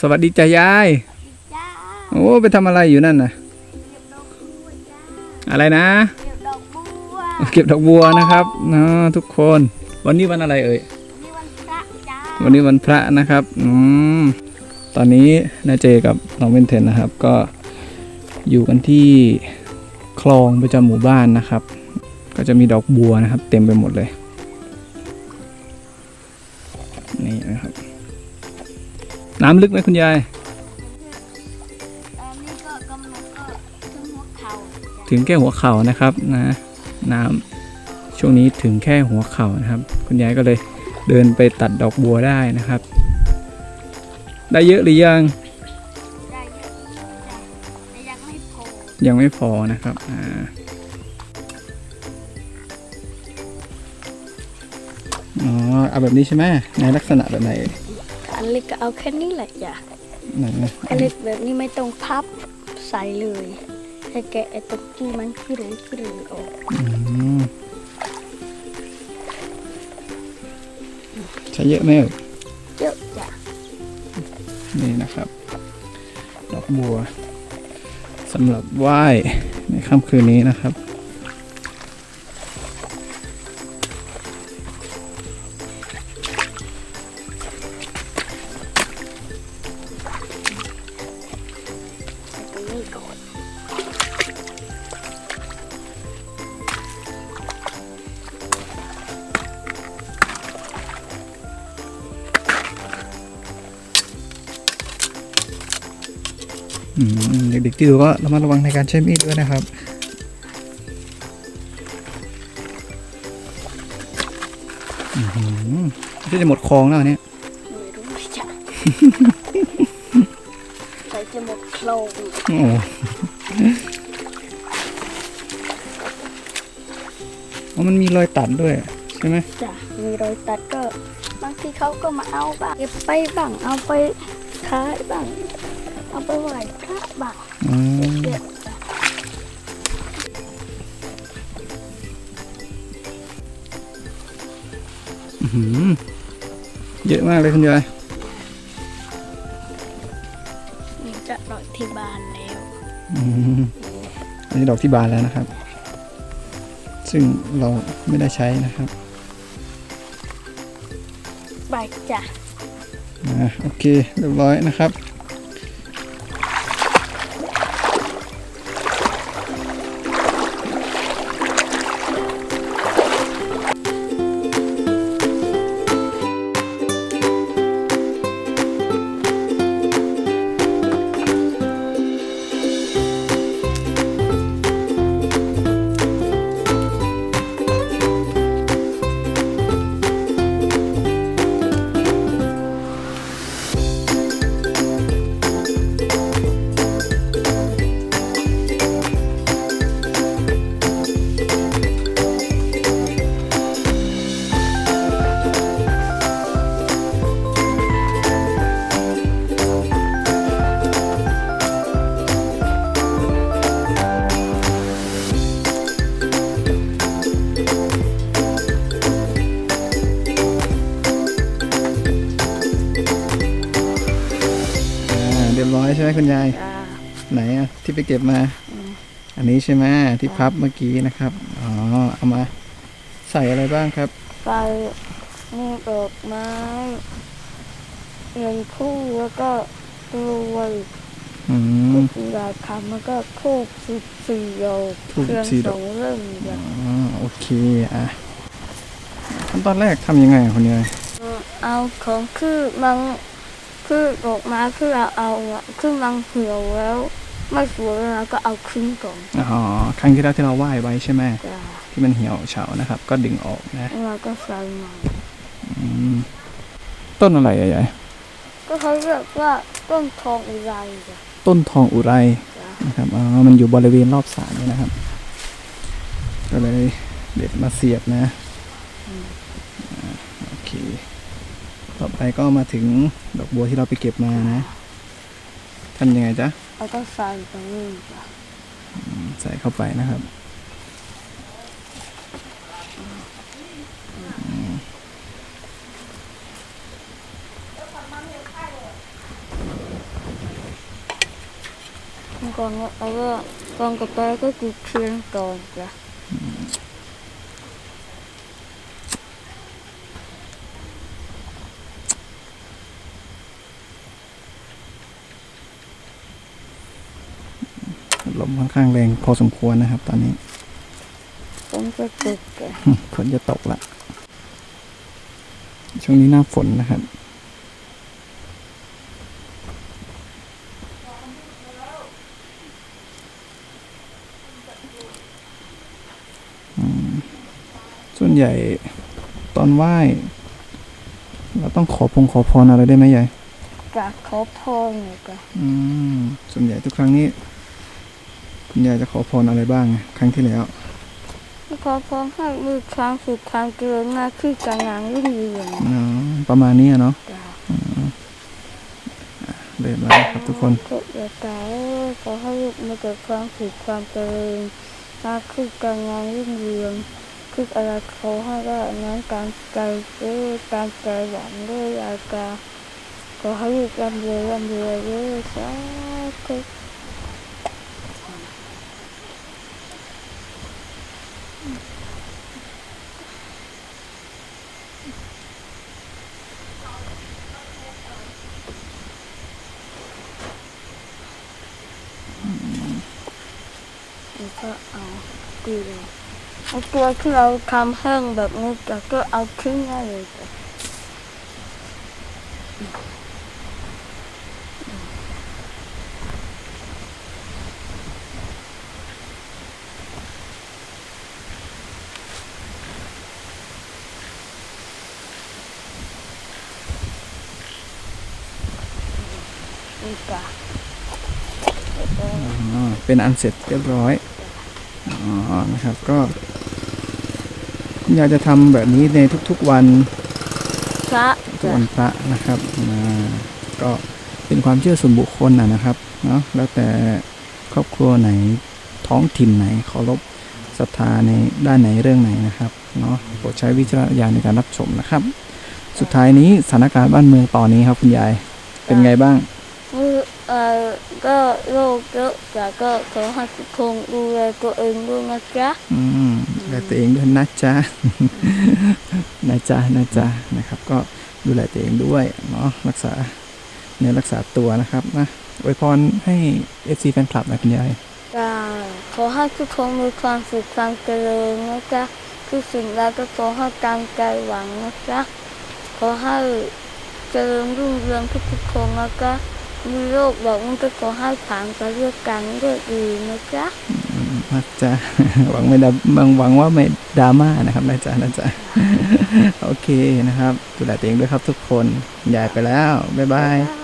สวัสดีจ้ายาย จ้าโอ้ ไปทำอะไรอยู่นั่นน่ะ เก็บดอกบัวจ้าอะไรนะ เก็บดอกบัวเก็บดอกบัวนะครับนะทุกคน วันนี้วันอะไรเอ่ย นี่วันพระจ้าวันนี้วันพระนะครับ อืม ตอนนี้นาเจกับน้องเบนเทนนะครับ ก็อยู่กันที่คลองประจำหมู่บ้านนะครับ ก็จะมีดอกบัวนะครับ เต็มไปหมดเลย น้ำลึกไหมคุณยายอันนี้ก็กำหนดก็ถึงหัวเข่าจ้ะถึงแค่หัวเข่านะครับนะ น้ำช่วงนี้ถึงแค่หัวเข่านะครับ คุณยายก็เลยเดินไปตัดดอกบัวได้นะครับ ได้เยอะหรือยังได้เยอะจ้ะแต่ยังไม่พอยังไม่พอนะครับอ่าอ๋อเอาแบบนี้ใช่ไหมในลักษณะแบบไหนเอ่ยอั นเล็กก็เอาแค่นี้แหละจ้ะไหนนะอันเล็กแบบนี้ไม่ต้องพับใส่เลยแค่แกะไอ้ตรงที่มันขี้เหร่ขี้เหร่ออกอืมใช้เยอะไหมเอ่ยเยอะจ้ะนี่นะครับ ดอกบัวสำหรับไหว้ในค่ำคืนนี้นะครับ เด็กๆที่ดูก็ระมัดระวังในการใช้มีดด้วยนะครับอือหือที่จะหมดคลองแล้วอันเนี่ยไม่รู้จ้ะใส่จะหมดคลงโอ้โหอ๋อมันมีรอยตัดด้วยใช่ไหมจ้ะมีรอยตัดก็ บางทีเขาก็มาเอาบ้างเก็บไปบ้างเอาไปขายบ้าง เอาไปไหว้พระบ้างอืมเยอะจ้ะอื้อหือเยอะมากเลยคุณยายนี่จะดอกที่บ้านแล้วอืมอันนี้ดอกที่บานแล้วนะครับ ซึ่งเราไม่ได้ใช้นะครับใบจ้ะอ่าโอเคเรียบร้อยนะครับ ใช่ไหมคุณยาย จ้ะไหนอะที่ไปเก็บมา อืมอันนี้ใช่ไหมที่พับเมื่อกี้นะครับ อ๋อ เอามาใส่อะไรบ้างครับใบนี่ดอกไม้เงินคู่แล้วก็รวยอืมยาคำแล้วก็คู่สิบสี่ดอกธูปเครื่อง14ดสอกองเรื่องจ้ะอ๋อโอเคอะขั้นตอนแรกทำยังไงอะคุณยาย เอาของคือมั นคือดอกไม้คือเราเอาอะคือมันเหี่ยวแล้วไม่สวยแล้วก็เอาขึ้นก่อนอ๋อครั้งที่แล้วที่เราไหว้ไว้ใช่ไหมจ้ะที่มันเหี่ยวเฉานะครับ ก็ดึงออกนะแล้วก็ใส่ใหม่อืมต้นอะไรอะยายก็เขาเรียกว่าต้นทองอุไรจ้ะต้นทองอุไรจ้ะนะครับอ๋อมันอยู่บริเวณรอบศาลนี่นะครับ ก็เลยเด็ดมาเสียบนะอ่าโอเค ต่อไปก็มาถึงดอกบัวที่เราไปเก็บมานะทำยังไงจ๊ะเราก็ใส่ตรงนี้จ้ะใส่เข้าไปนะครับก่อนว่าเอาว่าก่อนกับไปก็คือเคลื่อนก่อนจ้ะ ลมค่อนข้างแรงพอสมควรนะครับ ตอนนี้ผมจะจุดจ้ะฝนจะตกละ ช่วงนี้หน้าฝนนะครับอืมส่วนใหญ่ตอนไหว้ เราต้องขอพงขอพรอะไรได้ไหมยายกราบขอพรหน่อยจ้ะอืมส่วนใหญ่ทุกครั้งนี้ คุณยายจะขอพรอะไรบ้างอะครั้งที่แล้ว ขอพรให้มีความสุขความเจริญหน้าที่การงานรุ่งเรืองอ๋อประมาณนี้อะเนาะจ้ะเดินมาครับทุกคนก็อย่าตายขอให้ลูกมีแต่ความสุขความเจริญหน้าที่การงานรุ่งเรืองคืออะไรขอให้ได้อันนั้นตามใจเด้อตามใจหวังเด้ออาการขอให้ลูกร่ำรวยร่ำรวยเด้อสาธุ แล้วก็เอาเกลือเอาเกลือที่เราทำแห้งแบบนี้แต่ก็เอาทิ้งได้เลยแล้วก็เป็นอันเสร็จเรียบร้อย อ๋อนะครับก็คุณยายจะทำแบบนี้ในทุกๆวันพระทุกจ้ะวันพระนะครับอ่าก็เป็นความเชื่อส่วนบุคคลนะนะครับเนาะแล้วแต่ครอบครัวไหนท้องถิ่นไหนเคารพศรัทธาในด้านไหนเรื่องไหนนะครับเนาะโปรดใช้วิจารณญาณในการรับชมนะครับ สุดท้ายนี้สถานการณ์บ้านเมืองตอนนี้ครับคุณยายเป็นไงบ้างมือ เอ่อก็โรคเยอะแต่ก็ขอให้ทุกคนดูแลตัวเองด้วยนะจ๊ะอืมดูแลตัวเองด้วยนะจ๊ะนะจ๊ะนะจ๊ะนะครับ ก็ดูแลตัวเองด้วยเนาะรักษาเนื้อรักษาตัวนะครับนะอวยพรให้เอฟซีแฟนคลับนะคุณยายจ้าขอให้ทุกคนมีความสุขความเจริญนะจ๊ะทุกสิ่งใดก็ขอให้ตามใจหวังนะจ๊ะขอให้เจริญรุ่งเรืองทุกๆคนนะจ๊ะ มีโรคบอกมันก็ขอให้ผ่านไปด้วยกันด้วยดีนะจ๊ะมนะจ๊ะหวังไม่ดราหวังหวังว่าไม่ดราม่านะครับนะจ๊ะนะจ๊ะโอเคนะครับ ดูแลตัวเองด้วยครับทุกคนยายไปแล้ว บ๊ายบาย